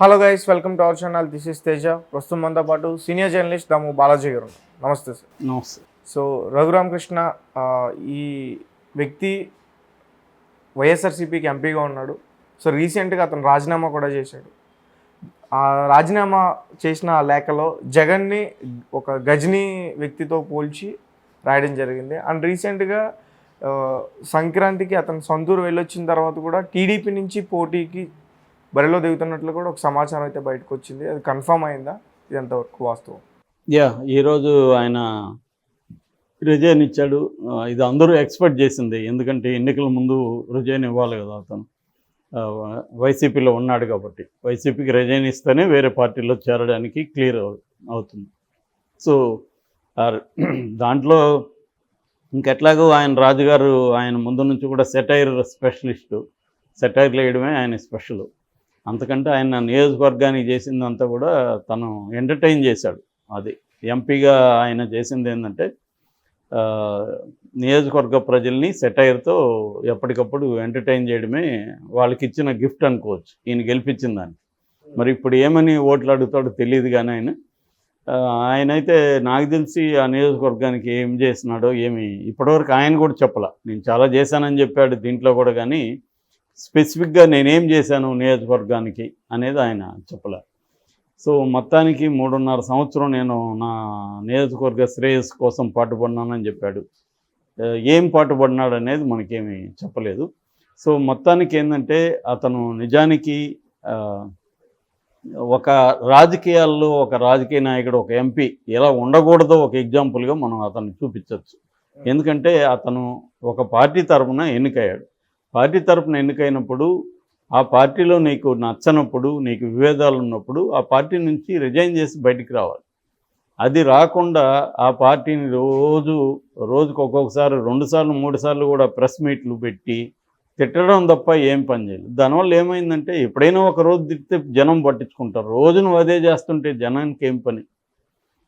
Hello guys welcome to our channel this is Teja ప్రస్తుతం మనతో పాటు సీనియర్ జర్నలిస్ట్ దాము బాలాజీ గారు. నమస్తే సార్. నమస్తే. సో రఘురామకృష్ణ ఈ వ్యక్తి వైఎస్ఆర్సీపీకి ఎంపీగా ఉన్నాడు. సో రీసెంట్గా అతను రాజీనామా కూడా చేశాడు. ఆ రాజీనామా చేసిన ఆ లేఖలో జగన్ని ఒక గజనీ వ్యక్తితో పోల్చి రాయడం జరిగింది. అండ్ రీసెంట్గా సంక్రాంతికి అతను సొంతూరు వెళ్ళొచ్చిన తర్వాత కూడా టీడీపీ నుంచి పోటీకి బరిలో దిగుతున్నట్లు కూడా ఒక సమాచారం అయితే బయటకు వచ్చింది అది కన్ఫర్మ్ అయిందా? ఇది ఎంతవరకు వాస్తవం. యా ఈరోజు ఆయన రిజైన్ ఇచ్చాడు. ఇది అందరూ ఎక్స్పెక్ట్ చేసింది. ఎందుకంటే ఎన్నికల ముందు రిజైన్ ఇవ్వాలి కదా అతను. వైసీపీలో ఉన్నాడు కాబట్టి. వైసీపీకి రిజైన్ ఇస్తేనే వేరే పార్టీలో చేరడానికి క్లియర్ అవుతుంది. సో దాంట్లో ఇంకెట్లాగో ఆయన రాజుగారు ఆయన ముందు నుంచి కూడా సెటైర్ స్పెషలిస్టు. సెటైర్లు వేయడమే ఆయన స్పెషల్. అంతకంటే ఆయన నియోజకవర్గానికి చేసిందంతా కూడా తను ఎంటర్టైన్ చేశాడు. అది ఎంపీగా ఆయన చేసింది ఏంటంటే నియోజకవర్గ ప్రజల్ని సెటైర్తో ఎప్పటికప్పుడు ఎంటర్టైన్ చేయడమే వాళ్ళకి ఇచ్చిన గిఫ్ట్ అనుకోవచ్చు. ఈయన గెలిపించిన దాన్ని. మరి ఇప్పుడు ఏమని ఓట్లు అడుగుతాడో తెలియదు కానీ ఆయన. ఆయనైతే నాకు తెలిసి ఆ నియోజకవర్గానికి ఏం చేసినాడో ఏమి ఇప్పటివరకు ఆయన కూడా చెప్పాల. నేను చాలా చేశానని చెప్పాడు దీంట్లో కూడా కానీ స్పెసిఫిక్గా నేనేం చేశాను నియోజకవర్గానికి అనేది ఆయన చెప్పలే. సో మొత్తానికి మూడున్నర సంవత్సరం నేను నా నియోజకవర్గ శ్రేయస్సు కోసం పాటుపడినానని చెప్పాడు. ఏం పాటుపడినాడు అనేది మనకేమి చెప్పలేదు. సో మొత్తానికి ఏంటంటే అతను నిజానికి ఒక రాజకీయాల్లో ఒక రాజకీయ నాయకుడు ఒక ఎంపీ ఎలా ఉండకూడదో ఒక ఎగ్జాంపుల్గా మనం అతన్ని చూపించవచ్చు ఎందుకంటే అతను ఒక పార్టీ తరఫున ఎన్నికయ్యాడు. పార్టీ తరపున ఎన్నికైనప్పుడు ఆ పార్టీలో నీకు నచ్చనప్పుడు నీకు విభేదాలు ఉన్నప్పుడు ఆ పార్టీ నుంచి రిజైన్ చేసి బయటికి రావాలి. అది రాకుండా ఆ పార్టీని రోజు రోజుకు ఒక్కొక్కసారి రెండుసార్లు మూడుసార్లు కూడా ప్రెస్ మీట్లు పెట్టి తిట్టడం తప్ప ఏం పని చేయలేదు. దానివల్ల ఏమైందంటే ఎప్పుడైనా ఒక రోజు తిట్టితే జనం పట్టించుకుంటారు. రోజు నువ్వు అదే చేస్తుంటే జనానికి ఏం పని?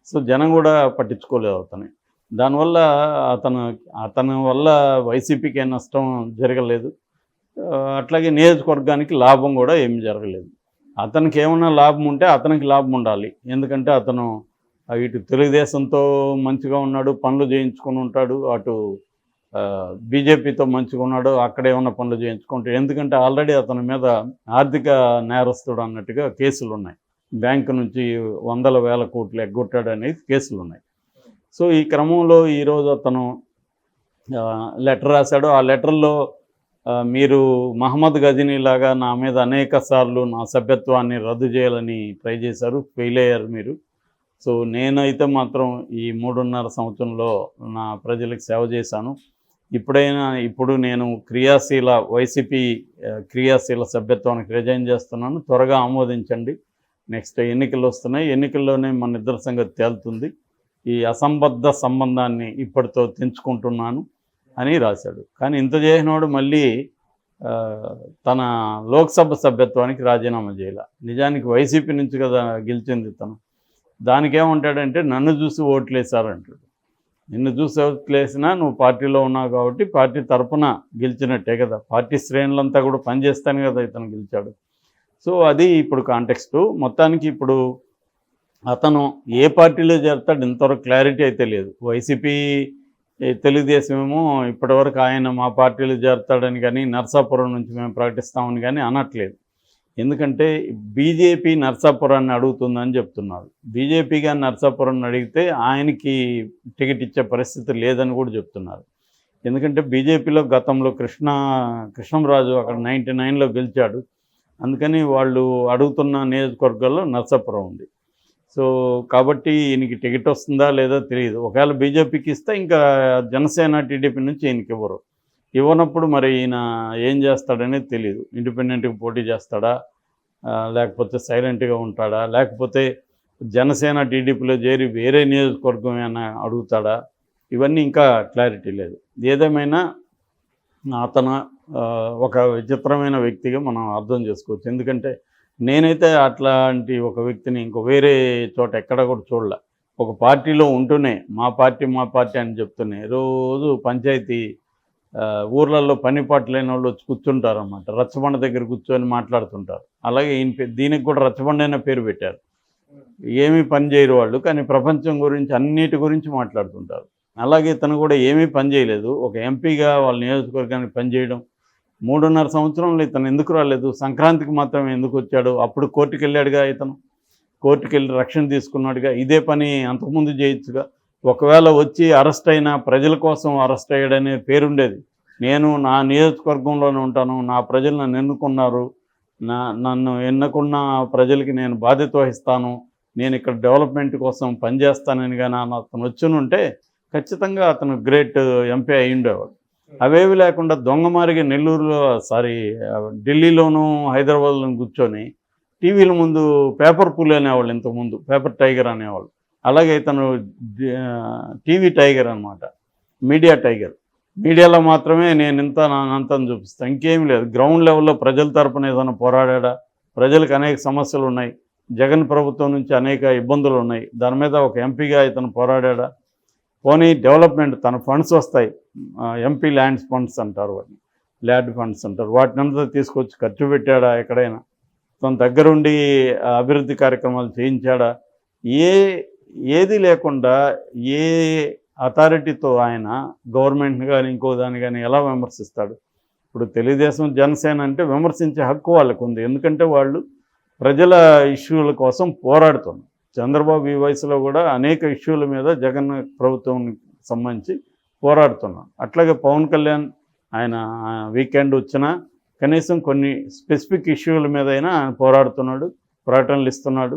సో జనం కూడా పట్టించుకోలేదు అవుతున్నాయి దానివల్ల అతను అతని వల్ల వైసీపీకి నష్టం జరగలేదు. అట్లాగే నియోజకవర్గానికి లాభం కూడా ఏమి జరగలేదు. అతనికి ఏమైనా లాభం ఉంటే అతనికి లాభం ఉండాలి. ఎందుకంటే అతను ఇటు తెలుగుదేశంతో మంచిగా ఉన్నాడు పనులు చేయించుకొని ఉంటాడు అటు బీజేపీతో మంచిగా ఉన్నాడు అక్కడ ఏమైనా పనులు చేయించుకుంటాడు ఎందుకంటే ఆల్రెడీ అతని మీద ఆర్థిక నేరస్తుడు అన్నట్టుగా కేసులు ఉన్నాయి బ్యాంకు నుంచి వందల వేల కోట్లు ఎగ్గొట్టాడు అనేది కేసులు ఉన్నాయి సో ఈ క్రమంలో ఈరోజు అతను లెటర్ రాశాడు. ఆ లెటర్లో మీరు మహమ్మద్ గజనీ లాగా నా మీద అనేక సార్లు నా సభ్యత్వాన్ని రద్దు చేయాలని ట్రై చేశారు. ఫెయిల్ అయ్యారు మీరు. సో నేనైతే మాత్రం ఈ మూడున్నర సంవత్సరంలో నా ప్రజలకు సేవ చేశాను. ఇప్పుడైనా ఇప్పుడు నేను క్రియాశీల వైసీపీ క్రియాశీల సభ్యత్వానికి రిజైన్ చేస్తున్నాను. త్వరగా ఆమోదించండి. నెక్స్ట్ ఎన్నికలు వస్తున్నాయి. ఎన్నికల్లోనే మన ఇద్దరు సంగతి తేలుతుంది. ఈ అసంబద్ధ సంబంధాన్ని ఇప్పటితో తెంచుకుంటున్నాను అని రాశాడు. కానీ ఇంత చేసినవాడు మళ్ళీ తన లోక్సభ సభ్యత్వానికి రాజీనామా చేయాల. నిజానికి వైసీపీ నుంచి కదా గెలిచింది తను. దానికేమంటాడంటే నన్ను చూసి ఓట్లేశారంటాడు. నిన్ను చూసి ఓట్లేసినా నువ్వు పార్టీలో ఉన్నావు కాబట్టి పార్టీ తరపున గెలిచినట్టే కదా. పార్టీ శ్రేణులంతా కూడా పనిచేస్తాను కదా ఇతను గెలిచాడు. సో అది ఇప్పుడు కాంటెక్స్టు మొత్తానికి ఇప్పుడు అతను ఏ పార్టీలో చేరుతాడు ఇంతవరకు క్లారిటీ అయితే లేదు. వైసీపీ తెలుగుదేశం ఏమో ఇప్పటివరకు ఆయన మా పార్టీలో చేరుతాడని కానీ నర్సాపురం నుంచి మేము ప్రకటిస్తామని కానీ అనట్లేదు. ఎందుకంటే బీజేపీ నర్సాపురాన్ని అడుగుతుందని చెప్తున్నారు. బీజేపీగా నర్సాపురాన్ని అడిగితే ఆయనకి టికెట్ ఇచ్చే పరిస్థితి లేదని కూడా చెప్తున్నారు. ఎందుకంటే బీజేపీలో గతంలో కృష్ణ కృష్ణంరాజు అక్కడ నైంటీ నైన్లో గెలిచాడు. అందుకని వాళ్ళు అడుగుతున్న నియోజకవర్గాల్లో నర్సాపురం ఉంది. సో కాబట్టి ఈయనకి టికెట్ వస్తుందా లేదా తెలియదు. ఒకవేళ బీజేపీకి ఇస్తే ఇంకా జనసేన టీడీపీ నుంచి ఈయనకి ఇవ్వరు. ఇవ్వనప్పుడు మరి ఈయన ఏం చేస్తాడనేది తెలియదు ఇండిపెండెంట్గా పోటీ చేస్తాడా? లేకపోతే సైలెంట్గా ఉంటాడా? లేకపోతే జనసేన టీడీపీలో చేరి వేరే నియోజకవర్గం ఏమైనా అడుగుతాడా? ఇవన్నీ ఇంకా క్లారిటీ లేదు. ఏదేమైనా అతను ఒక విచిత్రమైన వ్యక్తిగా మనం అర్థం చేసుకోవచ్చు. ఎందుకంటే నేనైతే అట్లాంటి ఒక వ్యక్తిని ఇంకో వేరే చోట ఎక్కడ కూడా చూడలే. ఒక పార్టీలో ఉంటూనే మా పార్టీ మా పార్టీ అని చెప్తూనే రోజు పంచాయతీ ఊర్లలో పనిపాటు లేని వాళ్ళు వచ్చి కూర్చుంటారు రచ్చబండ దగ్గర కూర్చొని మాట్లాడుతుంటారు. అలాగే ఈయన దీనికి కూడా రచ్చబండ అనే పేరు పెట్టారు. ఏమీ పని చేయరు వాళ్ళు కానీ ప్రపంచం గురించి అన్నిటి గురించి మాట్లాడుతుంటారు. అలాగే తను కూడా ఏమీ పని చేయలేదు. ఒక ఎంపీగా వాళ్ళ నియోజకవర్గానికి పనిచేయడం మూడున్నర సంవత్సరంలో ఇతను ఎందుకు రాలేదు? సంక్రాంతికి మాత్రమే ఎందుకు వచ్చాడు? అప్పుడు కోర్టుకు వెళ్ళాడుగా ఇతను. కోర్టుకు వెళ్ళి రక్షణ తీసుకున్నాడుగా. ఇదే పని అంతకుముందు చేయొచ్చుగా. ఒకవేళ వచ్చి అరెస్ట్ అయినా ప్రజల కోసం అరెస్ట్ అయ్యాడనే పేరుండేది. నేను నా నియోజకవర్గంలోనే ఉంటాను. నా ప్రజలు నన్ను ఎన్నుకున్నారు. నా నన్ను ఎన్నుకున్న ప్రజలకి నేను బాధ్యత వహిస్తాను. నేను ఇక్కడ డెవలప్మెంట్ కోసం పనిచేస్తానని కానీ అతను వచ్చునుంటే ఖచ్చితంగా అతను గ్రేట్ ఎంపీ అయి ఉండేవాడు అవేవి లేకుండా దొంగమారిగా నెల్లూరులో సారీ ఢిల్లీలోనూ హైదరాబాద్లోనూ కూర్చొని టీవీల ముందు పేపర్ పులి అనేవాళ్ళు ఇంతకుముందు పేపర్ టైగర్ అనేవాళ్ళు. అలాగే ఇతను టీవీ టైగర్ అన్నమాట మీడియా టైగర్. మీడియాలో మాత్రమే నేను ఇంత అంతని చూపిస్తాను ఇంకేం లేదు. గ్రౌండ్ లెవెల్లో ప్రజల తరపున ఏదైనా పోరాడా ప్రజలకు అనేక సమస్యలు ఉన్నాయి. జగన్ ప్రభుత్వం నుంచి అనేక ఇబ్బందులు ఉన్నాయి. దాని మీద ఒక ఎంపీగా ఇతను పోరాడా పోనీ డెవలప్మెంట్ తన ఫండ్స్ వస్తాయి. ఎంపీ ల్యాండ్స్ ఫండ్స్ అంటారు వాటిని. ల్యాండ్ ఫండ్స్ అంటారు. వాటిని అంతా తీసుకొచ్చి ఖర్చు పెట్టాడా ఎక్కడైనా? తన దగ్గరుండి అభివృద్ధి కార్యక్రమాలు చేయించాడా? ఏ ఏది లేకుండా ఏ అథారిటీతో ఆయన గవర్నమెంట్ని కానీ ఇంకో దాన్ని కానీ ఎలా విమర్శిస్తాడు? ఇప్పుడు తెలుగుదేశం జనసేన అంటే విమర్శించే హక్కు వాళ్ళకు ఉంది ఎందుకంటే వాళ్ళు ప్రజల ఇష్యూల కోసం పోరాడుతున్నారు. చంద్రబాబు ఈ వయసులో కూడా అనేక ఇష్యూల మీద జగన్ ప్రభుత్వం సంబంధించి పోరాడుతున్నాం. అట్లాగే పవన్ కళ్యాణ్ ఆయన వీకెండ్ వచ్చినా కనీసం కొన్ని స్పెసిఫిక్ ఇష్యూల మీద అయినా ఆయన పోరాడుతున్నాడు ప్రకటనలు ఇస్తున్నాడు.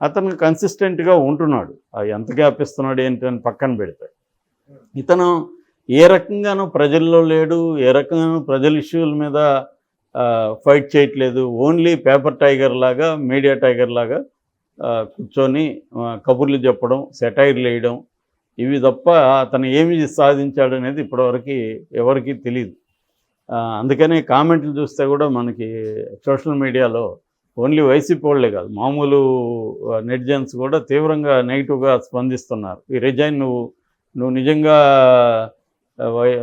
అతను కన్సిస్టెంట్గా ఉంటున్నాడు. ఎంత గ్యాప్ ఇస్తున్నాడు ఏంటి అని పక్కన పెడితే ఇతను ఏ రకంగానూ ప్రజల్లో లేడు ఏ రకంగానూ ప్రజల ఇష్యూల మీద ఫైట్ చేయట్లేదు. ఓన్లీ పేపర్ టైగర్ లాగా మీడియా టైగర్ లాగా కూర్చొని కబుర్లు చెప్పడం సెటైర్లు వేయడం ఇవి తప్ప అతను ఏమి సాధించాడు అనేది ఇప్పటివరకు ఎవరికీ తెలియదు అందుకనే కామెంట్లు చూస్తే కూడా మనకి సోషల్ మీడియాలో ఓన్లీ వైసీపీ వాళ్ళే కాదు మామూలు నెటిజన్స్ కూడా తీవ్రంగా నెగిటివ్గా స్పందిస్తున్నారు. ఈ రిజైన్ నువ్వు నువ్వు నిజంగా వై-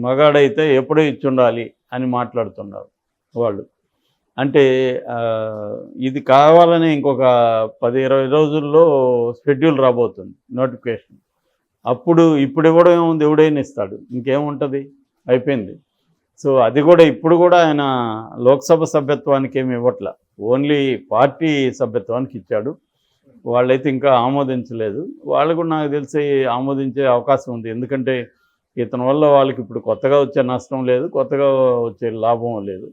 మగాడైతే ఎప్పుడో ఇచ్చి ఉండాలి అని మాట్లాడుతున్నారు వాళ్ళు. అంటే ఇది కావాలని ఇంకొక పది ఇరవై రోజుల్లో షెడ్యూల్ రాబోతుంది నోటిఫికేషన్. అప్పుడు ఇప్పుడు ఇవ్వడం ఏముంది ఎవడైనా ఇస్తాడు ఇంకేముంటుంది? అయిపోయింది. సో అది కూడా ఇప్పుడు కూడా ఆయన లోక్సభ సభ్యత్వానికి ఏమి ఇవ్వట్ల. ఓన్లీ పార్టీ సభ్యత్వానికి ఇచ్చాడు. వాళ్ళైతే ఇంకా ఆమోదించలేదు. వాళ్ళు కూడా నాకు తెలిసి ఆమోదించే అవకాశం ఉంది. ఎందుకంటే ఇతని వల్ల వాళ్ళకి ఇప్పుడు కొత్తగా వచ్చే నష్టం లేదు కొత్తగా వచ్చే లాభం లేదు.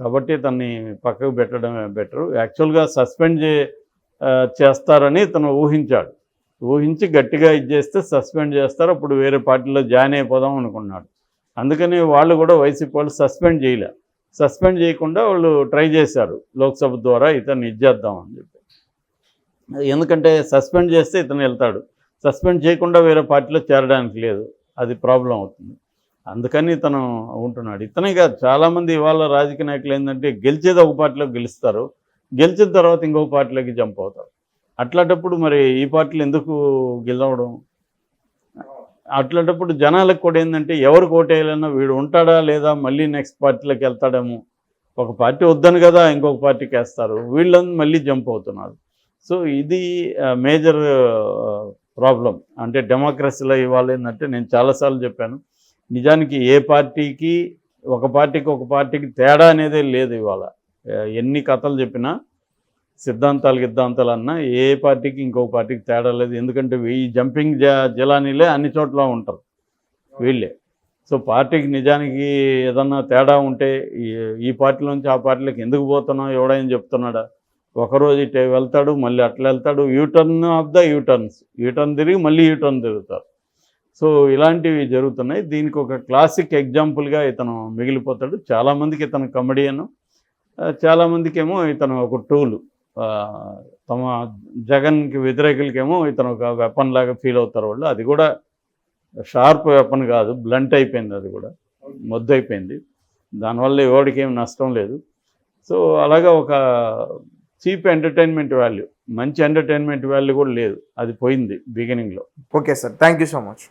కాబట్టి తన్ని పక్కకు పెట్టడమే బెటరు. యాక్చువల్గా సస్పెండ్ చే చేస్తారని తను ఊహించాడు. ఊహించి గట్టిగా ఇది చేస్తే సస్పెండ్ చేస్తారు. అప్పుడు వేరే పార్టీలో జాయిన్ అయిపోదాం అనుకున్నాడు. అందుకని వాళ్ళు కూడా వైసీపీ వాళ్ళు సస్పెండ్ చేయలే. సస్పెండ్ చేయకుండా వాళ్ళు ట్రై చేశారు. లోక్సభ ద్వారా ఇతన్ని ఇచ్చేద్దామని చెప్పి. ఎందుకంటే సస్పెండ్ చేస్తే ఇతను వెళ్తాడు. సస్పెండ్ చేయకుండా వేరే పార్టీలో చేరడానికి లేదు. అది ప్రాబ్లం అవుతుంది. అందుకని తను ఉంటున్నాడు. ఇతనే కాదు చాలామంది ఇవాళ రాజకీయ నాయకులు ఏంటంటే గెలిచేది ఒక పార్టీలోకి గెలుస్తారు. గెలిచిన తర్వాత ఇంకొక పార్టీలోకి జంప్ అవుతారు. అట్లాంటప్పుడు మరి ఈ పార్టీలు ఎందుకు గెలవడం? అట్లాంటప్పుడు జనాలకు కూడా ఏంటంటే ఎవరు కోటేయాలన్నా వీడు ఉంటాడా లేదా మళ్ళీ నెక్స్ట్ పార్టీలోకి వెళ్తాడేమో. ఒక పార్టీ వద్దని కదా ఇంకొక పార్టీకి వేస్తారు. వీళ్ళని మళ్ళీ జంప్ అవుతున్నారు. సో ఇది మేజర్ ప్రాబ్లం అంటే డెమోక్రసీలో ఇవాళ ఏంటంటే నేను చాలాసార్లు చెప్పాను. నిజానికి ఏ పార్టీకి ఒక పార్టీకి ఒక పార్టీకి తేడా అనేదే లేదు ఇవాళ. ఎన్ని కథలు చెప్పినా సిద్ధాంతాలు గిద్ధాంతాలు అన్నా ఏ పార్టీకి ఇంకో పార్టీకి తేడా లేదు. ఎందుకంటే ఈ జంపింగ్ జ జలానీలే అన్ని చోట్ల ఉంటారు వీళ్ళే. సో పార్టీకి నిజానికి ఏదన్నా తేడా ఉంటే ఈ- ఈ పార్టీలోంచి ఆ పార్టీలోకి ఎందుకు పోతున్నావు ఎవడైనా చెప్తున్నాడా? ఒకరోజు ఇటు వెళ్తాడు మళ్ళీ అట్లా వెళ్తాడు U turn of the U turns U turn తిరిగి మళ్ళీ యూటర్న్ తిరుగుతారు. సో ఇలాంటివి జరుగుతున్నాయి. దీనికి ఒక క్లాసిక్ ఎగ్జాంపుల్గా ఇతను మిగిలిపోతాడు. చాలామందికి ఇతను కమెడియన్. చాలామందికి ఏమో ఇతను ఒక టూల్. తమ జగన్కి వ్యతిరేకులకేమో ఇతను ఒక వెపన్ లాగా ఫీల్ అవుతారు వాళ్ళు. అది కూడా షార్ప్ వెపన్ కాదు. బ్లంట్ అయిపోయింది అది కూడా. మొద్దు అయిపోయింది. దానివల్ల ఎవరికి ఏం నష్టం లేదు. సో అలాగా ఒక చీప్ ఎంటర్టైన్మెంట్ వాల్యూ మంచి ఎంటర్టైన్మెంట్ వాల్యూ కూడా లేదు. అది పోయింది బిగినింగ్లో okay sir thank you so much